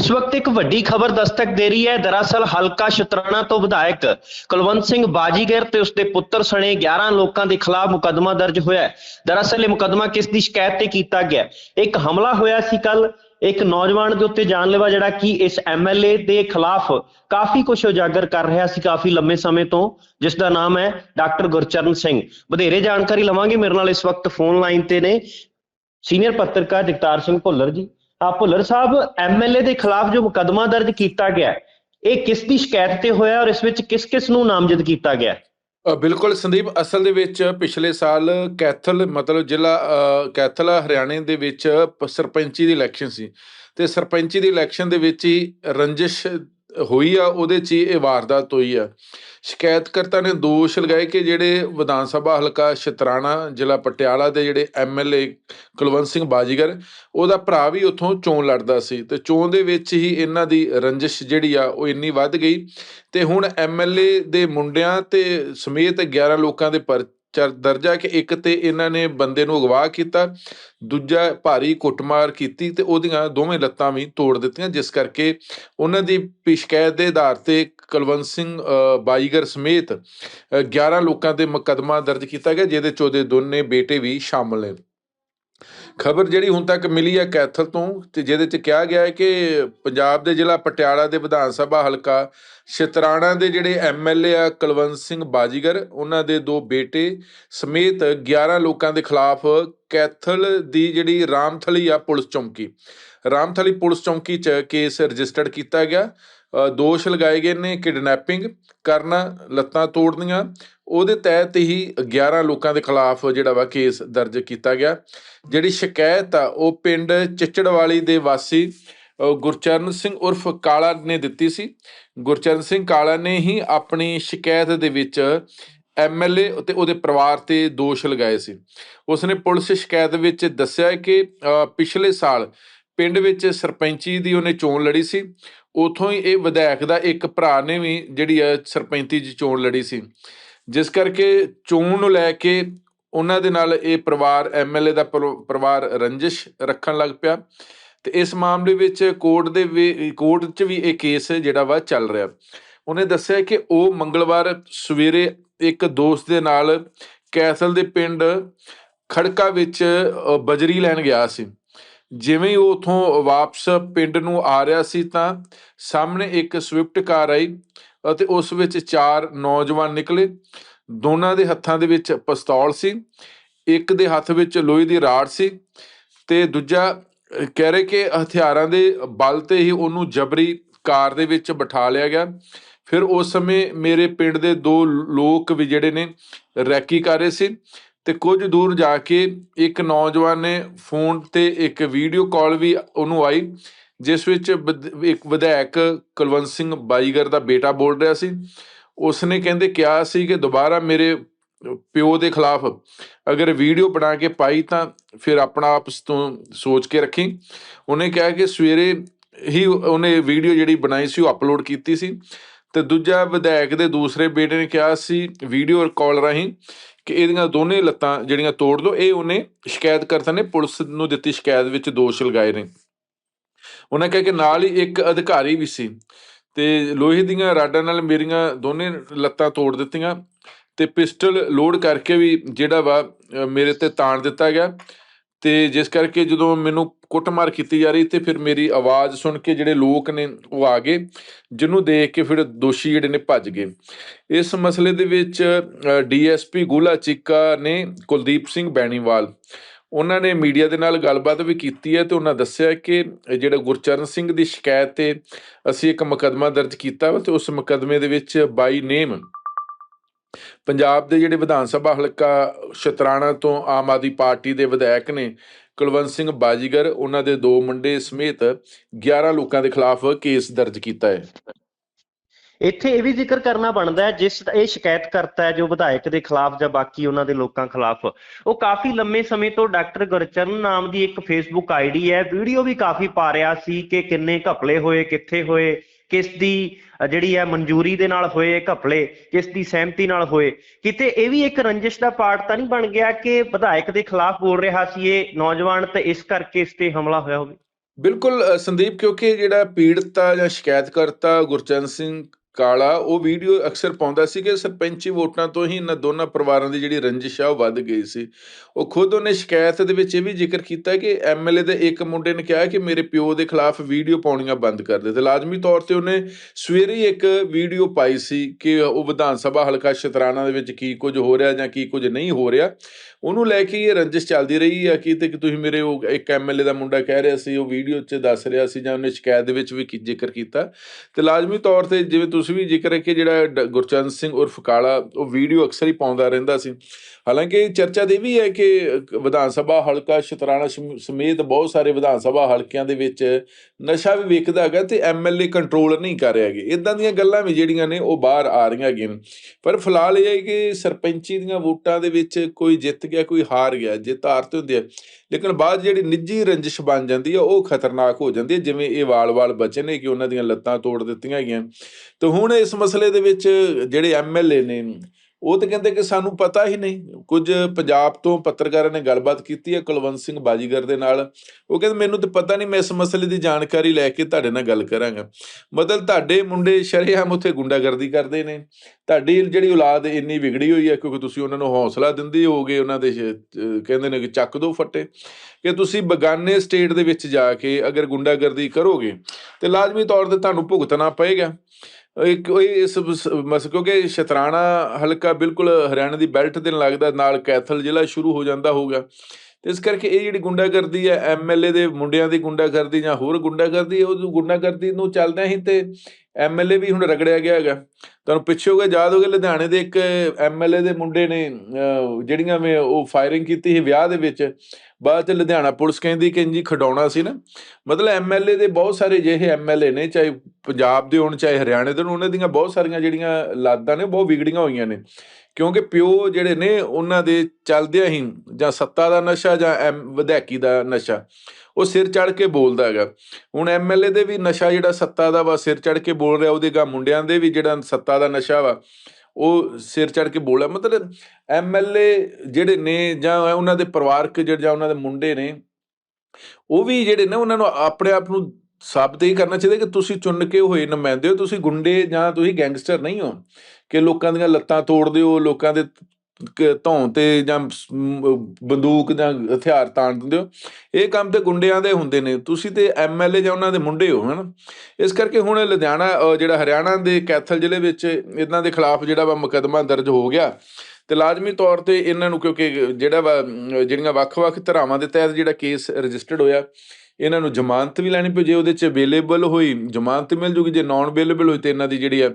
ਇਸ ਵਕਤ ਇੱਕ ਵੱਡੀ ਖਬਰ ਦਸਤਕ ਦੇ ਰਹੀ ਹੈ। ਦਰਅਸਲ ਹਲਕਾ ਸ਼ਤਰਾਣਾ ਤੋਂ ਵਿਧਾਇਕ ਕੁਲਵੰਤ ਸਿੰਘ ਬਾਜੀਗਰ ਤੇ ਉਸਦੇ ਪੁੱਤਰ ਸਣੇ 11 ਲੋਕਾਂ ਦੇ ਖਿਲਾਫ ਮੁਕੱਦਮਾ ਦਰਜ ਹੋਇਆ ਹੈ। ਦਰਅਸਲ ਇਹ ਮੁਕੱਦਮਾ ਕਿਸ ਦੀ ਸ਼ਿਕਾਇਤ ਤੇ ਕੀਤਾ ਗਿਆ ਇੱਕ ਹਮਲਾ ਹੋਇਆ ਸੀ ਕੱਲ ਇੱਕ ਨੌਜਵਾਨ ਦੇ ਉੱਤੇ ਜਾਨਲੇਵਾ ਜਿਹੜਾ ਕਿ ਇਸ ਐਮਐਲਏ ਦੇ ਖਿਲਾਫ ਕਾਫੀ ਕੁਝ ਉਜਾਗਰ ਕਰ ਰਿਹਾ ਸੀ ਕਾਫੀ ਲੰਮੇ ਸਮੇਂ ਤੋਂ, ਜਿਸ ਦਾ ਨਾਮ ਹੈ ਡਾਕਟਰ ਗੁਰਚਰਨ ਸਿੰਘ। ਵਧੇਰੇ ਜਾਣਕਾਰੀ ਲਵਾਂਗੇ। ਮੇਰੇ ਨਾਲ ਇਸ ਵਕਤ ਫੋਨ ਲਾਈਨ ਤੇ ਨੇ ਸੀਨੀਅਰ ਪੱਤਰਕਾਰ ਜਗਤਾਰ ਸਿੰਘ ਭੁੱਲਰ ਜੀ। ਭੁੱਲਰ ਸਾਹਿਬ ਐਮਐਲਏ ਦੇ ਖਿਲਾਫ ਜੋ ਮੁਕੱਦਮਾ ਦਰਜ ਕੀਤਾ ਗਿਆ, ਇਹ ਕਿਸ ਦੀ ਸ਼ਿਕਾਇਤ ਤੇ ਹੋਇਆ ਔਰ ਇਸ ਵਿੱਚ ਕਿਸ ਕਿਸ ਨੂੰ ਨਾਮਜ਼ਦ ਕੀਤਾ ਗਿਆ? ਬਿਲਕੁਲ ਸੰਦੀਪ, ਅਸਲ ਦੇ ਵਿੱਚ ਪਿਛਲੇ ਸਾਲ ਕੈਥਲ, ਮਤਲਬ ਜ਼ਿਲ੍ਹਾ ਕੈਥਲ ਹਰਿਆਣੇ ਦੇ ਵਿੱਚ ਸਰਪੰਚੀ ਦੀ ਇਲੈਕਸ਼ਨ ਸੀ। ਤੇ ਸਰਪੰਚੀ ਦੀ ਇਲੈਕਸ਼ਨ ਦੇ ਵਿੱਚ ਹੀ ਰੰਜਿਸ਼ ਹੋਈ ਆ, ਉਹਦੇ 'ਚ ਹੀ ਇਹ ਵਾਰਦਾਤ ਹੋਈ ਆ। ਸ਼ਿਕਾਇਤਕਰਤਾ ਨੇ ਦੋਸ਼ ਲਗਾਏ ਕਿ ਜਿਹੜੇ ਵਿਧਾਨ ਸਭਾ ਹਲਕਾ ਸ਼ਤਰਾਣਾ ਜ਼ਿਲ੍ਹਾ ਪਟਿਆਲਾ ਦੇ ਜਿਹੜੇ ਐਮਐਲਏ ਕੁਲਵੰਤ ਸਿੰਘ ਬਾਜੀਗਰ, ਉਹਦਾ ਭਰਾ ਵੀ ਉੱਥੋਂ ਚੋਣ ਲੜਦਾ ਸੀ ਤੇ ਚੋਣ ਦੇ ਵਿੱਚ ਹੀ ਇਹਨਾਂ ਦੀ ਰੰਜਿਸ਼ ਜਿਹੜੀ ਆ, ਉਹ ਇੰਨੀ ਵੱਧ ਗਈ ਤੇ ਹੁਣ ਐਮਐਲਏ ਦੇ ਮੁੰਡਿਆਂ ਤੇ ਸਮੇਤ 11 ਲੋਕਾਂ ਦੇ ਪਰ ਪਰਚਾ ਦਰਜਾ ਕਿ ਇੱਕ ਤੇ ਇਹਨਾਂ ਨੇ ਬੰਦੇ ਨੂੰ ਅਗਵਾ ਕੀਤਾ ਦੂਜਾ ਭਾਰੀ ਕੁੱਟਮਾਰ ਕੀਤੀ ਤੇ ਉਹਦੀਆਂ ਦੋਵੇਂ ਲੱਤਾਂ ਵੀ ਤੋੜ ਦਿੱਤੀਆਂ ਜਿਸ ਕਰਕੇ ਉਹਨਾਂ ਦੀ ਪ- ਸ਼ਿਕਾਇਤ ਦੇ ਆਧਾਰ ਤੇ ਕੁਲਵੰਤ ਸਿੰਘ ਬਾਈਗਰ ਸਮੇਤ ਅ, 11 ਲੋਕਾਂ ਤੇ ਮੁਕੱਦਮਾ ਦਰਜ ਕੀਤਾ ਗਿਆ ਜਿਹਦੇ ਚ ਉਹਦੇ ਦੋਨੇ ਬੇਟੇ ਵੀ ਸ਼ਾਮਲ ਨੇ। ਖਬਰ ਜਿਹੜੀ ਹੁਣ ਤੱਕ ਮਿਲੀ ਹੈ ਕੈਥਲ ਤੋਂ, ਤੇ ਜਿਹਦੇ ਚ ਕਿਹਾ ਗਿਆ ਹੈ ਕਿ ਪੰਜਾਬ ਦੇ ਜ਼ਿਲ੍ਹਾ ਪਟਿਆਲਾ ਦੇ ਵਿਧਾਨ ਸਭਾ ਹਲਕਾ ਸ਼ਤਰਾਣਾ ਦੇ ਜਿਹੜੇ ਐਮਐਲਏ ਆ ਕੁਲਵੰਤ ਸਿੰਘ ਬਾਜੀਗਰ, ਉਹਨਾਂ ਦੇ ਦੋ ਬੇਟੇ ਸਮੇਤ 11 ਲੋਕਾਂ ਦੇ ਖਿਲਾਫ ਕੈਥਲ ਦੀ ਜਿਹੜੀ ਰਾਮਥਲੀ ਆ ਪੁਲਿਸ ਚੌਂਕੀ। ਰਾਮਥਲੀ ਪੁਲਿਸ ਚੌਂਕੀ 'ਚ ਕੇਸ ਰਜਿਸਟਰਡ ਕੀਤਾ ਗਿਆ। ਦੋਸ਼ ਲਗਾਏ ਗਏ ਨੇ ਕਿਡਨੈਪਿੰਗ ਕਰਨਾ, ਲੱਤਾਂ ਤੋੜਨੀਆਂ ਉਹਦੇ ਤਹਿਤ ਹੀ 11 ਲੋਕਾਂ ਦੇ ਖਿਲਾਫ ਜਿਹੜਾ ਵਾ ਕੇਸ ਦਰਜ ਕੀਤਾ ਗਿਆ। ਜਿਹੜੀ ਸ਼ਿਕਾਇਤ ਆ, ਉਹ ਪਿੰਡ ਚਿਚੜਵਾਲੀ ਦੇ ਵਾਸੀ ਗੁਰਚਰਨ ਸਿੰਘ ਉਰਫ ਕਾਲਾ ਨੇ ਦਿੱਤੀ ਸੀ। ਗੁਰਚਰਨ ਸਿੰਘ ਕਾਲਾ ਨੇ ਹੀ ਆਪਣੀ ਸ਼ਿਕਾਇਤ ਦੇ ਵਿੱਚ ਐਮਐਲਏ ਅਤੇ ਉਹਦੇ ਪਰਿਵਾਰ ਤੇ ਦੋਸ਼ ਲਗਾਏ ਸੀ। ਉਸਨੇ ਪੁਲਿਸ ਸ਼ਿਕਾਇਤ ਵਿੱਚ ਦੱਸਿਆ ਕਿ ਪਿਛਲੇ ਸਾਲ ਪਿੰਡ ਵਿੱਚ ਸਰਪੰਚੀ ਦੀ ਉਹਨੇ ਚੋਣ ਲੜੀ ਸੀ। ਉਥੋਂ ਹੀ ਇਹ ਵਿਧਾਇਕ ਦਾ ਇੱਕ ਭਰਾ ਨੇ ਵੀ ਜਿਹੜੀ ਆ ਸਰਪੰਚੀ ਦੀ ਚੋਣ ਲੜੀ ਸੀ। ਜਿਸ ਕਰਕੇ ਚੋਣ ਨੂੰ ਲੈ ਕੇ ਉਹਨਾਂ ਦੇ ਨਾਲ ਇਹ ਪਰਿਵਾਰ ਐਮਐਲਏ ਦਾ ਪਰ- ਪਰਿਵਾਰ ਰੰਜਿਸ਼ ਰੱਖਣ ਲੱਗ ਪਿਆ ਤੇ ਇਸ ਮਾਮਲੇ ਵਿੱਚ ਕੋਰਟ ਦੇ ਵੀ, ਕੋਰਟ 'ਚ ਵੀ ਇਹ ਕੇਸ ਜਿਹੜਾ ਵਾ ਚੱਲ ਰਿਹਾ। ਉਹਨੇ ਦੱਸਿਆ ਕਿ ਉਹ ਮੰਗਲਵਾਰ ਸਵੇਰੇ ਇੱਕ ਦੋਸਤ ਦੇ ਨਾਲ ਕੈਸਲ ਦੇ ਪਿੰਡ ਖੜਕਾ ਵਿੱਚ ਬਜਰੀ ਲੈਣ ਗਿਆ ਸੀ। ਜਿਵੇਂ ਹੀ ਉਹ ਉਥੋਂ ਵਾਪਸ ਪਿੰਡ ਨੂੰ ਆ ਰਿਹਾ ਸੀ ਤਾਂ ਸਾਹਮਣੇ ਇੱਕ ਸਵਿਫਟ ਕਾਰ ਆਈ ਅਤੇ ਉਸ ਵਿੱਚ ਚਾਰ ਨੌਜਵਾਨ ਨਿਕਲੇ। ਦੋਨਾਂ ਦੇ ਹੱਥਾਂ ਦੇ ਵਿੱਚ ਪਿਸਤੌਲ ਸੀ। ਇੱਕ ਦੇ ਹੱਥ ਵਿੱਚ ਲੋਹੇ ਦੀ ਰਾੜ ਸੀ ਤੇ ਦੂਜਾ ਕਹਿ ਰਹੇ ਕਿ ਹਥਿਆਰਾਂ ਦੇ ਬਲ ਤੇ ਹੀ ਉਹਨੂੰ ਜਬਰੀ ਕਾਰ ਦੇ ਵਿੱਚ ਬਿਠਾ ਲਿਆ ਗਿਆ। ਫਿਰ ਉਸ ਸਮੇਂ ਮੇਰੇ ਪਿੰਡ ਦੇ ਦੋ ਲੋਕ ਵੀ ਜਿਹੜੇ ਨੇ, ਰੈਕੀ ਕਰ ਰਹੇ ਸੀ ਤੇ ਕੁਝ ਦੂਰ ਜਾ ਕੇ ਇੱਕ ਨੌਜਵਾਨ ਨੇ ਫੋਨ ਤੇ ਇੱਕ ਵੀਡੀਓ ਕਾਲ ਵੀ ਉਹਨੂੰ ਆਈ ਜਿਸ ਵਿੱਚ ਵਿਧ- ਇੱਕ ਵਿਧਾਇਕ ਕੁਲਵੰਤ ਸਿੰਘ ਬਾਈਗਰ ਦਾ ਬੇਟਾ ਬੋਲ ਰਿਹਾ ਸੀ। ਉਸਨੇ ਕਹਿੰਦੇ ਕਿਹਾ ਸੀ ਕਿ ਦੁਬਾਰਾ ਮੇਰੇ ਪਿਓ ਦੇ ਖਿਲਾਫ ਅਗਰ ਵੀਡੀਓ ਬਣਾ ਕੇ ਪਾਈ ਤਾਂ ਫਿਰ ਆਪਣਾ ਆਪ ਤੋਂ ਸੋਚ ਕੇ ਰੱਖੀ। ਉਹਨੇ ਕਿਹਾ ਕਿ ਸਵੇਰੇ ਹੀ ਉਹਨੇ ਵੀਡੀਓ ਜਿਹੜੀ ਬਣਾਈ ਸੀ ਉਹ ਅਪਲੋਡ ਕੀਤੀ ਸੀ ਤੇ ਦੂਜਾ ਵਿਧਾਇਕ ਦੇ ਦੂਸਰੇ ਬੇਟੇ ਨੇ ਕਿਹਾ ਸੀ ਵੀਡੀਓ ਕਾਲ ਰਾਹੀਂ ਕਿ ਇਹਦੀਆਂ ਦੋਨੇ ਲੱਤਾਂ ਜਿਹੜੀਆਂ ਤੋੜ ਦਿਓ ਇਹ ਉਹਨੇ ਸ਼ਿਕਾਇਤ ਕਰਤਾ ਨੇ, ਪੁਲਿਸ ਨੂੰ ਦਿੱਤੀ ਸ਼ਿਕਾਇਤ ਵਿੱਚ ਦੋਸ਼ ਲਗਾਏ ਨੇ। ਉਹਨਾਂ ਕਿਹਾ ਕਿ ਨਾਲ ਹੀ ਇੱਕ ਅਧਿਕਾਰੀ ਵੀ ਸੀ। ਤੇ ਲੋਹੇ ਦੀਆਂ ਰਾਡਾਂ ਨਾਲ ਮੇਰੀਆਂ ਦੋਨੇ ਲੱਤਾਂ ਤੋੜ ਦਿੱਤੀਆਂ ਤੇ ਪਿਸਟਲ ਲੋਡ ਕਰਕੇ ਵੀ ਜਿਹੜਾ ਵਾ ਮੇਰੇ ਤੇ ਤਾਣ ਦਿੱਤਾ ਗਿਆ। ਤੇ ਜਿਸ ਕਰਕੇ ਜਦੋਂ ਮੈਨੂੰ ਕੁੱਟਮਾਰ ਕੀਤੀ ਜਾ ਰਹੀ ਤੇ ਫਿਰ ਮੇਰੀ ਆਵਾਜ਼ ਸੁਣ ਕੇ ਜਿਹੜੇ ਲੋਕ ਨੇ ਉਹ ਆ ਗਏ, ਜਿਹਨੂੰ ਦੇਖ ਕੇ ਫਿਰ ਦੋਸ਼ੀ ਜਿਹੜੇ ਨੇ ਭੱਜ ਗਏ। ਇਸ ਮਸਲੇ ਦੇ ਵਿੱਚ ਡੀਐਸਪੀ ਗੂਲਾ ਚਿੱਕਾ ਨੇ ਕੁਲਦੀਪ ਸਿੰਘ ਬੈਣੀਵਾਲ ਉਹਨਾਂ ਨੇ ਮੀਡੀਆ ਦੇ ਨਾਲ ਗੱਲਬਾਤ ਵੀ ਕੀਤੀ ਹੈ ਤੇ ਉਹਨਾਂ ਦੱਸਿਆ ਕਿ ਜਿਹੜਾ ਗੁਰਚਰਨ ਸਿੰਘ ਦੀ ਸ਼ਿਕਾਇਤ ਤੇ ਅਸੀਂ ਇੱਕ ਮੁਕੱਦਮਾ ਦਰਜ ਕੀਤਾ ਵਾ ਤੇ ਉਸ ਮੁਕੱਦਮੇ ਦੇ ਵਿੱਚ ਬਾਈ ਨੇਮ ਪੰਜਾਬ ਦੇ ਜਿਹੜੇ ਵਿਧਾਨ ਸਭਾ ਹਲਕਾ ਸ਼ਤਰਾਣਾ ਤੋਂ ਆਮ ਆਦਮੀ ਪਾਰਟੀ ਦੇ ਵਿਧਾਇਕ ਨੇ ਕੁਲਵੰਤ ਸਿੰਘ ਬਾਜੀਗਰ, ਉਹਨਾਂ ਦੇ ਦੋ ਮੁੰਡੇ ਸਮੇਤ 11 ਲੋਕਾਂ ਦੇ ਖਿਲਾਫ ਕੇਸ ਦਰਜ ਕੀਤਾ ਹੈ। ਇੱਥੇ ਇਹ ਵੀ ਜ਼ਿਕਰ ਕਰਨਾ ਬਣਦਾ ਹੈ, ਜਿਸ ਇਹ ਸ਼ਿਕਾਇਤ ਕਰਤਾ ਹੈ, ਜੋ ਵਿਧਾਇਕ ਦੇ ਖਿਲਾਫ ਜਾਂ ਬਾਕੀ ਉਹਨਾਂ ਦੇ ਲੋਕਾਂ ਖਿਲਾਫ। ਉਹ ਕਾਫੀ ਲੰਮੇ ਸਮੇਂ ਤੋਂ ਡਾਕਟਰ ਗੁਰਚਰਨ ਨਾਮ ਦੀ ਇੱਕ ਫੇਸਬੁੱਕ ਆਈਡੀ ਹੈ। ਵੀਡੀਓ ਵੀ ਕਾਫੀ ਪਾ ਰਿਹਾ ਸੀ ਕਿ ਕਿੰਨੇ ਘਪਲੇ ਹੋਏ, ਕਿੱਥੇ ਹੋਏ, ਕਿਸ ਦੀ ਜਿਹੜੀ ਹੈ ਮਨਜ਼ੂਰੀ ਦੇ ਨਾਲ ਹੋਏ ਘਪਲੇ, ਕਿਸ ਦੀ ਸਹਿਮਤੀ ਨਾਲ ਹੋਏ। ਕਿਤੇ ਇਹ ਵੀ ਇੱਕ ਰੰਜਿਸ਼ ਦਾ ਪਾਰਟ ਤਾਂ ਨਹੀਂ ਬਣ ਗਿਆ ਕਿ ਵਿਧਾਇਕ ਦੇ ਖਿਲਾਫ ਬੋਲ ਰਿਹਾ ਸੀ ਇਹ ਨੌਜਵਾਨ ਤੇ ਇਸ ਕਰਕੇ ਇਸ ਤੇ ਹਮਲਾ ਹੋਇਆ ਹੋਵੇ? ਬਿਲਕੁਲ ਸੰਦੀਪ, ਕਿਉਂਕਿ ਜਿਹੜਾ ਪੀੜਤਾ ਜਾਂ ਸ਼ਿਕਾਇਤਕਰਤਾ ਗੁਰਚਰਨ ਸਿੰਘ ਕਾਲਾ, ਉਹ ਵੀਡੀਓ ਅਕਸਰ ਪਾਉਂਦਾ ਸੀ ਕਿ ਸਰਪੰਚੀ ਵੋਟਾਂ ਤੋਂ ਹੀ ਇਹਨਾਂ ਦੋਨਾਂ ਪਰਿਵਾਰਾਂ ਦੀ ਜਿਹੜੀ ਰੰਜਿਸ਼ ਆ, ਉਹ ਵੱਧ ਗਈ ਸੀ। ਉਹ ਖੁਦ ਉਹਨੇ ਸ਼ਿਕਾਇਤ ਦੇ ਵਿੱਚ ਇਹ ਵੀ ਜ਼ਿਕਰ ਕੀਤਾ ਕਿ ਐਮਐਲਏ ਦੇ ਇੱਕ ਮੁੰਡੇ ਨੇ ਕਿਹਾ ਕਿ ਮੇਰੇ ਪਿਓ ਦੇ ਖਿਲਾਫ ਵੀਡੀਓ ਪਾਉਣੀਆਂ ਬੰਦ ਕਰ ਦੇ ਤੇ ਲਾਜ਼ਮੀ ਤੌਰ ਤੇ ਉਹਨੇ ਸਵੇਰੇ ਹੀ ਇੱਕ ਵੀਡੀਓ ਪਾਈ ਸੀ ਕਿ ਉਹ ਵਿਧਾਨ ਸਭਾ ਹਲਕਾ ਸ਼ਤਰਾਣਾ ਦੇ ਵਿੱਚ ਕੀ ਕੁਝ ਹੋ ਰਿਹਾ ਜਾਂ ਕੀ ਕੁਝ ਨਹੀਂ ਹੋ ਰਿਹਾ। ਉਹਨੂੰ ਲੈ ਕੇ ਇਹ ਰੰਜਿਸ਼ ਚੱਲਦੀ ਰਹੀ ਆ ਕਿ ਤੇ ਤੁਸੀਂ ਮੇਰੇ ਉਹ ਇੱਕ ਐਮਐਲਏ ਦਾ ਮੁੰਡਾ ਕਹਿ ਰਿਹਾ ਸੀ, ਉਹ ਵੀਡੀਓ 'ਚ ਦੱਸ ਰਿਹਾ ਸੀ ਜਾਂ ਉਹਨੇ ਸ਼ਿਕਾਇਤ ਦੇ ਵਿੱਚ ਵੀ ਕੀ ਜ਼ਿਕਰ ਕੀਤਾ। ਤੇ ਲਾਜ਼ਮੀ ਤੌਰ ਤੇ ਜਿਵੇਂ ਤੁਸੀਂ ਵੀ ਜ਼ਿਕਰ ਹੈ ਕਿ ਜਿਹੜਾ ਡ- ਗੁਰਚਰਨ ਸਿੰਘ ਉਰਫ ਕਾਲਾ, ਉਹ ਵੀਡੀਓ ਅਕਸਰ ਹੀ ਪਾਉਂਦਾ ਰਹਿੰਦਾ ਸੀ। ਹਾਲਾਂਕਿ ਚਰਚਾ ਦੇ ਵੀ ਹੈ ਕਿ ਵਿਧਾਨ ਸਭਾ ਹਲਕਾ ਸ਼ਤਰਾਣਾ ਸਮੇਤ ਬਹੁਤ ਸਾਰੇ ਵਿਧਾਨ ਸਭਾ ਹਲਕਿਆਂ ਦੇ ਵਿੱਚ ਨਸ਼ਾ ਵੀ ਵੇਖਦਾ ਹੈਗਾ ਤੇ ਐਮਐਲਏ ਕੰਟਰੋਲ ਨਹੀਂ ਕਰ ਰਿਹਾ ਹੈਗੇ। ਇਦਾਂ ਦੀਆਂ ਗੱਲਾਂ ਵੀ ਜਿਹੜੀਆਂ ਨੇ ਉਹ ਬਾਹਰ ਆ ਰਹੀਆਂ ਹੈਗੀਆਂ ਨੇ। ਪਰ ਫਿਲਹਾਲ ਇਹ ਹੈ ਕਿ ਸਰਪੰਚੀ ਦੀਆਂ ਵੋਟਾਂ ਦੇ ਵਿੱਚ ਕੋਈ ਜਿੱਤ ਗਿਆ, ਕੋਈ ਹਾਰ ਗਿਆ, ਜਿੱਤ ਹਾਰ ਤੇ ਹੁੰਦੀ ਹੈ। ਲੇਕਿਨ ਬਾਅਦ ਜਿਹੜੀ ਨਿੱਜੀ ਰੰਜਿਸ਼ ਬਣ ਜਾਂਦੀ ਹੈ ਉਹ ਖਤਰਨਾਕ ਹੋ ਜਾਂਦੀ ਹੈ ਜਿਵੇਂ ਇਹ ਵਾਲ-ਵਾਲ ਬਚੇ ਨੇ ਕਿ ਉਹਨਾਂ ਦੀਆਂ ਲੱਤਾਂ ਤੋੜ ਦਿੱਤੀਆਂ ਗਈਆਂ। ਤੇ ਹੁਣ ਇਸ ਮਸਲੇ ਦੇ ਵਿੱਚ ਜਿਹੜੇ ਐਮਐਲਏ ਨੇ ਉਹ ਤਾਂ ਕਹਿੰਦੇ ਕਿ ਸਾਨੂੰ ਪਤਾ ਹੀ ਨਹੀਂ। ਕੁਝ ਪੰਜਾਬ ਤੋਂ ਪੱਤਰਕਾਰਾਂ ਨੇ ਗੱਲਬਾਤ ਕੀਤੀ ਹੈ ਕੁਲਵੰਤ ਸਿੰਘ ਬਾਜੀਗਰ ਦੇ ਨਾਲ। ਉਹ ਕਹਿੰਦੇ, ਮੈਨੂੰ ਤਾਂ ਪਤਾ ਨਹੀਂ, ਮੈਂ ਇਸ ਮਸਲੇ ਦੀ ਜਾਣਕਾਰੀ ਲੈ ਕੇ ਤੁਹਾਡੇ ਨਾਲ ਗੱਲ ਕਰਾਂਗਾ। ਮਤਲਬ ਤੁਹਾਡੇ ਮੁੰਡੇ ਸ਼ਰੇਆਮ ਉੱਥੇ ਗੁੰਡਾਗਰਦੀ ਕਰਦੇ ਨੇ। ਤੁਹਾਡੀ ਜਿਹੜੀ ਔਲਾਦ ਇੰਨੀ ਵਿਗੜੀ ਹੋਈ ਹੈ, ਕਿਉਂਕਿ ਤੁਸੀਂ ਉਹਨਾਂ ਨੂੰ ਹੌਸਲਾ ਦਿੰਦੇ ਹੋਗੇ ਉਹਨਾਂ ਦੇ ਕਹਿੰਦੇ ਨੇ ਕਿ ਚੱਕ ਦੋ ਫੱਟੇ। ਕਿ ਤੁਸੀਂ ਬਗਾਨੇ ਸਟੇਟ ਦੇ ਵਿੱਚ ਜਾ ਕੇ ਅਗਰ ਗੁੰਡਾਗਰਦੀ ਕਰੋਗੇ, ਤੇ ਲਾਜ਼ਮੀ ਤੌਰ ਤੇ ਤੁਹਾਨੂੰ ਭੁਗਤਣਾ ਪਏਗਾ। ਇਸ ਮਸ- ਕਿਉਂਕਿ ਸ਼ਤਰਾਣਾ ਹਲਕਾ ਬਿਲਕੁਲ ਹਰਿਆਣਾ ਦੀ ਬੈਲਟ ਦੇ ਲੱਗਦਾ, ਨਾਲ ਕੈਥਲ ਜ਼ਿਲ੍ਹਾ ਸ਼ੁਰੂ ਹੋ ਜਾਂਦਾ ਹੋਊਗਾ। ਤੇ ਇਸ ਕਰਕੇ ਇਹ ਜਿਹੜੀ ਗੁੰਡਾਗਰਦੀ ਹੈ ਐਮਐਲਏ ਦੇ ਮੁੰਡਿਆਂ ਦੀ ਗੁੰਡਾਗਰਦੀ ਜਾਂ ਹੋਰ ਗੁੰਡਾਗਰਦੀ, ਉਹ ਗੁੰਡਾਗਰਦੀ ਨੂੰ ਚੱਲਦਿਆਂ ਹੀ ਤੇ ਐਮਐਲਏ ਵੀ ਹੁਣ ਰਗੜਿਆ ਗਿਆ ਹੈਗਾ। ਤੁਹਾਨੂੰ ਪਿੱਛੇ ਹੋ ਯਾਦ ਹੋ ਗਿਆ ਲੁਧਿਆਣੇ ਦੇ ਇੱਕ ਐਮਐਲਏ ਦੇ ਮੁੰਡੇ ਨੇ ਜਿਹੜੀਆਂ ਮੈਂ ਉਹ ਫਾਇਰਿੰਗ ਕੀਤੀ ਸੀ ਵਿਆਹ ਦੇ ਵਿੱਚ ਬਾਅਦ ਚ ਲੁਧਿਆਣਾ ਪੁਲਿਸ ਕਹਿੰਦੀ ਕਿ ਇੰਜੀ ਖਡਾਉਣਾ ਸੀ ਨਾ। ਮਤਲਬ ਐਮਐਲਏ ਦੇ ਬਹੁਤ ਸਾਰੇ ਜਿਹੇ ਐਮਐਲਏ ਨੇ, ਚਾਹੇ ਪੰਜਾਬ ਦੇ ਹੋਣ, ਚਾਹੇ ਹਰਿਆਣੇ ਦੇ ਹੋਣ, ਉਹਨਾਂ ਦੀਆਂ ਬਹੁਤ ਸਾਰੀਆਂ ਜਿਹੜੀਆਂ ਲਾਦਾਂ ਨੇ ਬਹੁਤ ਵਿਗੜੀਆਂ ਹੋਈਆਂ ਨੇ। ਕਿਉਂਕਿ ਪਿਓ ਜਿਹੜੇ ਨੇ, ਉਹਨਾਂ ਦੇ ਚੱਲਦਿਆਂ ਹੀ ਜਾਂ ਸੱਤਾ ਦਾ ਨਸ਼ਾ ਜਾਂ ਐਮ- ਵਿਧਾਇਕੀ ਦਾ ਨਸ਼ਾ, ਉਹ ਸਿਰ ਚੜ ਕੇ ਬੋਲਦਾ ਹੈਗਾ। ਹੁਣ ਐਮਐਲਏ ਦੇ ਵੀ ਨਸ਼ਾ ਜਿਹੜਾ ਸੱਤਾ ਦਾ ਵਾ, ਸਿਰ ਚੜ ਕੇ ਬੋਲ ਰਿਹਾ, ਉਹਦੇ ਗਾ ਮੁੰਡਿਆਂ ਦੇ ਵੀ ਜਿਹੜਾ ਸੱਤਾ ਦਾ ਨਸ਼ਾ ਵਾ ਉਹ ਸਿਰ ਚੜ ਕੇ ਬੋਲਿਆ, ਮਤਲਬ ਐਮਐਲਏ ਜਿਹੜੇ ਨੇ ਜਾਂ ਉਹਨਾਂ ਦੇ ਪਰਿਵਾਰਕ ਜਿਹੜੇ ਜਾਂ ਉਹਨਾਂ ਦੇ ਮੁੰਡੇ ਨੇ, ਉਹ ਵੀ ਜਿਹੜੇ ਨੇ ਉਹਨਾਂ ਨੂੰ ਆਪਣੇ ਆਪ ਨੂੰ ਸਾਬਤ ਇਹ ਕਰਨਾ ਚਾਹੀਦਾ ਕਿ ਤੁਸੀਂ ਚੁਣ ਕੇ ਹੋਏ ਨੁਮਾਇੰਦੇ ਹੋ, ਤੁਸੀਂ ਗੁੰਡੇ ਜਾਂ ਤੁਸੀਂ ਗੈਂਗਸਟਰ ਨਹੀਂ ਹੋ, ਕਿ ਲੋਕਾਂ ਦੀਆਂ ਲੱਤਾਂ ਤੋੜਦੇ ਹੋ ਲੋਕਾਂ ਦੇ ਧੌਣ ਤੇ ਜਾਂ ਬੰਦੂਕ ਜਾਂ ਹਥਿਆਰ ਤਾਣ ਦਿੰਦੇ ਹੋ। ਇਹ ਕੰਮ ਤੇ ਗੁੰਡਿਆਂ ਦੇ ਹੁੰਦੇ ਨੇ। ਤੁਸੀਂ ਤੇ ਐਮਐਲਏ ਜਾਂ ਉਹਨਾਂ ਦੇ ਮੁੰਡੇ ਹੋ, ਹਨ? ਇਸ ਕਰਕੇ ਹੁਣ ਲੁਧਿਆਣਾ ਜਿਹੜਾ ਹਰਿਆਣਾ ਦੇ ਕੈਥਲ ਜ਼ਿਲ੍ਹੇ ਵਿੱਚ ਇਹਨਾਂ ਦੇ ਖਿਲਾਫ ਜਿਹੜਾ ਵਾ ਮੁਕੱਦਮਾ ਦਰਜ ਹੋ ਗਿਆ ਤੇ ਲਾਜ਼ਮੀ ਤੌਰ ਤੇ ਇਹਨਾਂ ਨੂੰ ਕਿਉਂਕਿ ਜਿਹੜਾ ਵਾ ਜਿਹੜੀਆਂ ਵੱਖ-ਵੱਖ ਧਾਰਾਵਾਂ ਦੇ ਤਹਿਤ ਜਿਹੜਾ ਕੇਸ ਰਜਿਸਟਰਡ ਹੋਇਆ ਇਹਨਾਂ ਨੂੰ ਜ਼ਮਾਨਤ ਵੀ ਲੈਣੀ ਪਈ, ਜੇ ਉਹਦੇ ਚ ਅਵੇਲੇਬਲ ਹੋਈ, ਜ਼ਮਾਨਤ ਮਿਲ ਜੂਗੀ, ਜੇ ਨਾਨ ਅਵੇਲੇਬਲ ਹੋਈ ਤੇ ਇਹਨਾਂ ਦੀ ਜਿਹੜੀ ਆ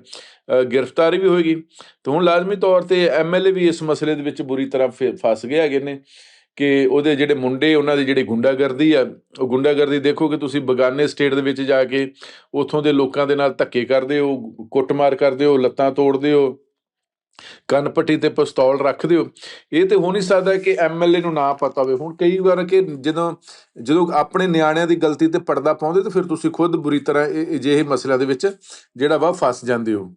ਗ੍ਰਿਫਤਾਰੀ ਵੀ ਹੋਏਗੀ। ਤੇ ਹੁਣ ਲਾਜ਼ਮੀ ਤੌਰ ਤੇ ਐਮਐਲਏ ਵੀ ਇਸ ਮਸਲੇ ਦੇ ਵਿੱਚ ਬੁਰੀ ਤਰ੍ਹਾਂ ਫੇ- ਫਸ ਗਏ ਹੈਗੇ ਨੇ ਕਿ ਉਹਦੇ ਜਿਹੜੇ ਮੁੰਡੇ, ਉਹਨਾਂ ਦੀ ਜਿਹੜੀ ਗੁੰਡਾਗਰਦੀ ਆ, ਉਹ ਗੁੰਡਾਗਰਦੀ ਦੇਖੋ ਕਿ ਤੁਸੀਂ ਬਗਾਨੇ ਸਟੇਟ ਦੇ ਵਿੱਚ ਜਾ ਕੇ ਉੱਥੋਂ ਦੇ ਲੋਕਾਂ ਦੇ ਨਾਲ ਧੱਕੇ ਕਰਦੇ ਹੋ, ਕੁੱਟਮਾਰ ਕਰਦੇ ਹੋ, ਲੱਤਾਂ ਤੋੜਦੇ ਹੋ ਕੰਨ ਤੇ ਪਿਸਤੌਲ ਰੱਖਦੇ ਹੋ ਇਹ ਤੇ ਹੋ ਨਹੀਂ ਸਕਦਾ ਕਿ ਐਮਐਲਏ ਨੂੰ ਨਾ ਪਤਾ ਹੋਵੇ। ਹੁਣ ਕਈ ਵਾਰ ਕਿ ਜਦੋਂ ਜਦੋਂ ਆਪਣੇ ਨਿਆਣਿਆਂ ਦੀ ਗਲਤੀ ਤੇ ਪਰਦਾ ਪਾਉਂਦੇ ਤਾਂ ਫਿਰ ਤੁਸੀਂ ਖੁਦ ਬੁਰੀ ਤਰ੍ਹਾਂ ਇਹ ਅਜਿਹੇ ਮਸਲਿਆਂ ਦੇ ਵਿੱਚ ਜਿਹੜਾ ਵਾ ਫਸ ਜਾਂਦੇ ਹੋ।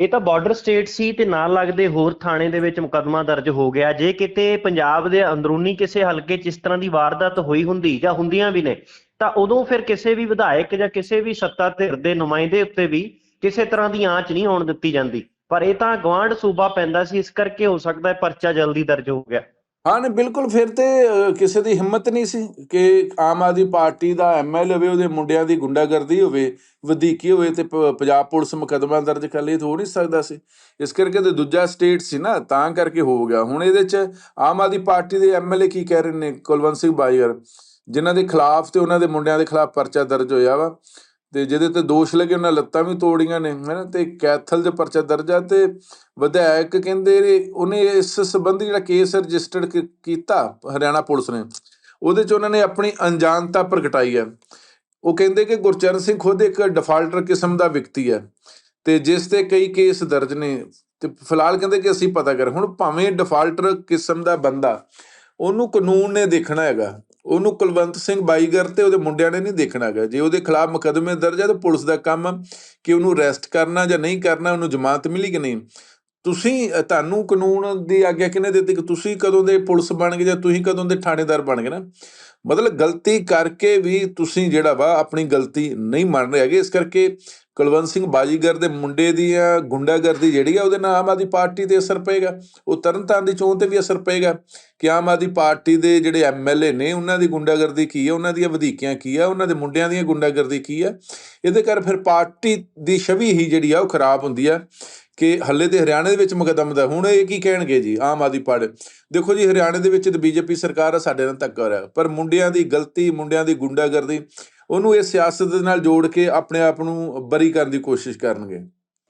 ਇਹ ਤਾਂ ਬਾਰਡਰ ਸਟੇਟ ਸੀ ਤੇ ਨਾਲ ਲੱਗਦੇ ਹੋਰ ਥਾਣੇ ਦੇ ਵਿੱਚ ਮੁਕੱਦਮਾ ਦਰਜ ਹੋ ਗਿਆ। ਜੇ ਕਿਤੇ ਪੰਜਾਬ ਦੇ ਅੰਦਰੂਨੀ ਕਿਸੇ ਹਲਕੇ 'ਚ ਇਸ ਤਰ੍ਹਾਂ ਦੀ ਵਾਰਦਾਤ ਹੋਈ ਹੁੰਦੀ ਜਾਂ ਹੁੰਦੀਆਂ ਵੀ ਨੇ, ਤਾਂ ਉਦੋਂ ਫਿਰ ਕਿਸੇ ਵੀ ਵਿਧਾਇਕ ਜਾਂ ਕਿਸੇ ਵੀ ਸੱਤਾ ਧਿਰ ਦੇ ਨੁਮਾਇੰਦੇ ਉੱਤੇ ਵੀ ਕਿਸੇ ਤਰ੍ਹਾਂ ਦੀ ਆਂਚ ਨਹੀਂ ਹੋਣ ਦਿੱਤੀ ਜਾਂਦੀ। ਪਰ ਇਹ ਤਾਂ ਗਵਾਂਢ ਸੂਬਾ ਪੈਂਦਾ ਸੀ, ਇਸ ਕਰਕੇ ਹੋ ਸਕਦਾ ਹੈ ਪਰਚਾ ਜਲਦੀ ਦਰਜ ਹੋ ਗਿਆ। ਹਾਂ ਨੇ ਬਿਲਕੁਲ ਫਿਰ ਤੇ ਕਿਸੇ ਦੀ ਹਿੰਮਤ ਨਹੀਂ ਸੀ ਕਿ ਆਮ ਆਦਮੀ ਪਾਰਟੀ ਦਾ ਐਮਐਲਏ ਹੋਵੇ, ਉਹਦੇ ਮੁੰਡਿਆਂ ਦੀ ਗੁੰਡਾਗਰਦੀ ਹੋਵੇ, ਵਧੀਕੀ ਹੋਵੇ ਤੇ ਪੰਜਾਬ ਪੁਲਿਸ ਮੁਕਦਮਾ ਦਰਜ ਕਰ ਲਈ ਤਾਂ ਹੋ ਨਹੀਂ ਸਕਦਾ ਸੀ। ਇਸ ਕਰਕੇ ਤੇ ਦੂਜਾ ਸਟੇਟ ਸੀ ਨਾ, ਤਾਂ ਕਰਕੇ ਹੋ ਗਿਆ। ਹੁਣ ਇਹਦੇ ਚ ਆਮ ਆਦਮੀ ਪਾਰਟੀ ਦੇ ਐਮਐਲਏ ਕੀ ਕਹਿ ਰਹੇ ਨੇ ਕੁਲਵੰਤ ਸਿੰਘ ਬਾਈਗਰ ਜਿਨ੍ਹਾਂ ਦੇ ਖਿਲਾਫ ਤੇ ਉਹਨਾਂ ਦੇ ਮੁੰਡਿਆਂ ਦੇ ਖਿਲਾਫ ਪਰਚਾ ਦਰਜ ਹੋਇਆ ਵਾ। ਤੇ ਜਿਹਦੇ ਤੇ ਦੋਸ਼ ਲੱਗੇ ਉਹਨਾਂ ਲੱਤਾਂ ਵੀ ਤੋੜੀਆਂ ਨੇ, ਹੈਨਾ, ਤੇ ਕੈਥਲ ਦੇ ਪਰਚਾ ਦਰਜ ਆ ਤੇ ਵਿਧਾਇਕ ਕਹਿੰਦੇ ਉਹਨੇ ਇਸ ਸੰਬੰਧੀ ਜਿਹੜਾ ਕੇਸ ਰਜਿਸਟਰਡ ਕੀਤਾ ਹਰਿਆਣਾ ਪੁਲਿਸ ਨੇ, ਉਹਦੇ ਚ ਉਹਨਾਂ ਨੇ ਆਪਣੀ ਅਣਜਾਣਤਾ ਪ੍ਰਗਟਾਈ ਹੈ ਉਹ ਕਹਿੰਦੇ ਕਿ ਗੁਰਚਰਨ ਸਿੰਘ ਖੁਦ ਇੱਕ ਡਿਫਾਲਟਰ ਕਿਸਮ ਦਾ ਵਿਅਕਤੀ ਹੈ ਤੇ ਜਿਸ ਤੇ ਕਈ ਕੇਸ ਦਰਜ ਨੇ ਤੇ ਫਿਲਹਾਲ ਕਹਿੰਦੇ ਕਿ ਅਸੀਂ ਪਤਾ ਕਰ, ਹੁਣ ਭਾਵੇਂ ਡਿਫਾਲਟਰ ਕਿਸਮ ਦਾ ਬੰਦਾ, ਉਹਨੂੰ ਕਾਨੂੰਨ ਨੇ ਦੇਖਣਾ ਹੈਗਾ। ਉਹਨੂੰ ਕੁਲਵੰਤ ਸਿੰਘ ਬਾਈਗਰ ਤੇ ਉਹਦੇ ਮੁੰਡਿਆਂ ਨੇ ਨਹੀਂ ਦੇਖਣਾ ਹੈਗਾ। ਜੇ ਉਹਦੇ ਖਿਲਾਫ ਮੁਕੱਦਮੇ ਦਰਜ ਹੈ ਤਾਂ ਪੁਲਿਸ ਦਾ ਕੰਮ ਕਿ ਉਹਨੂੰ ਅਰੈਸਟ ਕਰਨਾ ਜਾਂ ਨਹੀਂ ਕਰਨਾ, ਉਹਨੂੰ ਜ਼ਮਾਨਤ ਮਿਲੀ ਕਿ ਨਹੀਂ। ਤੁਸੀਂ ਤੁਹਾਨੂੰ ਕਾਨੂੰਨ ਦੀ ਆਗਿਆ ਕਿਹਨੇ ਦਿੱਤੀ ਕਿ ਤੁਸੀਂ ਕਦੋਂ ਦੇ ਪੁਲਿਸ ਬਣ ਗਏ ਜਾਂ ਤੁਸੀਂ ਕਦੋਂ ਦੇ ਥਾਣੇਦਾਰ ਬਣ ਗਏ ਨਾ? ਮਤਲਬ ਗਲਤੀ ਕਰਕੇ ਵੀ ਤੁਸੀਂ ਜਿਹੜਾ ਵਾ ਆਪਣੀ ਗਲਤੀ ਨਹੀਂ ਮੰਨ ਰਹੇ ਹੈਗੇ। ਇਸ ਕਰਕੇ ਕੁਲਵੰਤ ਸਿੰਘ ਬਾਜੀਗਰ ਦੇ ਮੁੰਡੇ ਦੀਆਂ ਗੁੰਡਾਗਰਦੀ ਜਿਹੜੀ ਆ, ਉਹਦੇ ਨਾਲ ਆਮ ਆਦਮੀ ਪਾਰਟੀ ਤੇ ਅਸਰ ਪਏਗਾ। ਉਹ ਤਰਨਤਾਰਨ ਦੀ ਚੋਣ ਤੇ ਵੀ ਅਸਰ ਪਏਗਾ ਕਿ ਆਮ ਆਦਮੀ ਪਾਰਟੀ ਦੇ ਜਿਹੜੇ ਐਮਐਲਏ ਨੇ, ਉਹਨਾਂ ਦੀ ਗੁੰਡਾਗਰਦੀ ਕੀ ਹੈ ਉਹਨਾਂ ਦੀਆਂ ਵਧੀਕੀਆਂ ਕੀ ਆ, ਉਹਨਾਂ ਦੇ ਮੁੰਡਿਆਂ ਦੀਆਂ ਗੁੰਡਾਗਰਦੀ ਕੀ ਆ। ਇਹਦੇ ਕਰ ਫਿਰ ਪਾਰਟੀ ਦੀ ਛਵੀ ਹੀ ਜਿਹੜੀ ਆ, ਉਹ ਖਰਾਬ ਹੁੰਦੀ ਆ ਕਿ ਹੱਲੇ ਤੇ ਹਰਿਆਣਾ ਦੇ ਵਿੱਚ ਮੁਕੱਦਮਾ ਦਾ, ਹੁਣ ਇਹ ਕੀ ਕਹਿਣਗੇ ਜੀ ਆਮ ਆਦਮੀ ਪਾਰਟੀ? ਦੇਖੋ ਜੀ, ਹਰਿਆਣਾ ਦੇ ਵਿੱਚ ਤੇ ਬੀਜੇਪੀ ਸਰਕਾਰ ਆ, ਸਾਡੇ ਨਾਲ ਧੱਕਾ ਹੋ ਰਿਹਾ, ਪਰ ਮੁੰਡਿਆਂ ਦੀ ਗਲਤੀ, ਮੁੰਡਿਆਂ ਦੀ ਗੁੰਡਾਗਰਦੀ ਉਹਨੂੰ ਇਹ ਸਿਆਸਤ ਦੇ ਨਾਲ ਜੋੜ ਕੇ ਆਪਣੇ ਆਪ ਨੂੰ ਬਰੀ ਕਰਨ ਦੀ ਕੋਸ਼ਿਸ਼ ਕਰਨਗੇ।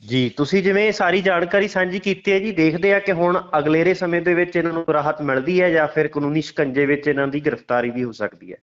ਜੀ, ਤੁਸੀਂ ਜਿਵੇਂ ਇਹ ਸਾਰੀ ਜਾਣਕਾਰੀ ਸਾਂਝੀ ਕੀਤੀ ਹੈ ਜੀ, ਦੇਖਦੇ ਆ ਕਿ ਹੁਣ ਅਗਲੇਰੇ ਸਮੇਂ ਦੇ ਵਿੱਚ ਇਹਨਾਂ ਨੂੰ ਰਾਹਤ ਮਿਲਦੀ ਹੈ ਜਾਂ ਫਿਰ ਕਾਨੂੰਨੀ ਸ਼ਿਕੰਜੇ ਵਿੱਚ ਇਹਨਾਂ ਦੀ ਗ੍ਰਿਫਤਾਰੀ ਵੀ ਹੋ ਸਕਦੀ ਹੈ।